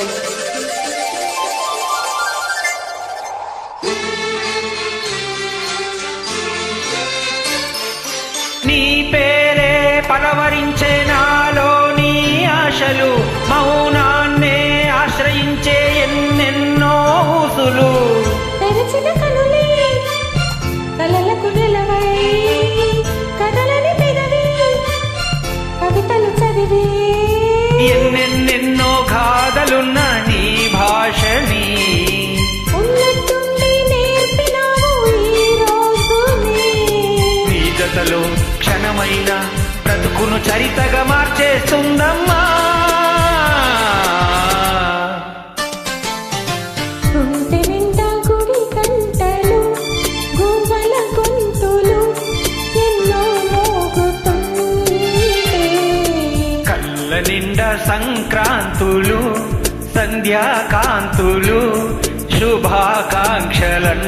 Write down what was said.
వస్తాయి నీ పేరే పలవరించే నాలోని ఆశలు మౌనాన్నే ఆశ్రయించే ఎన్నెన్నో ఊసులు. తెరచిన కనులే కలలకు నిలవై కదలని పెదవి కవితలు చదివి. గాథలున్న నీ భాషని. నీ జతలో క్షణమైన బ్రతుకును చరితగా మార్చేస్తుందమ్మా. సంక్రాంతులు సంధ్యాకాంతులు శుభాకాంక్షలన్.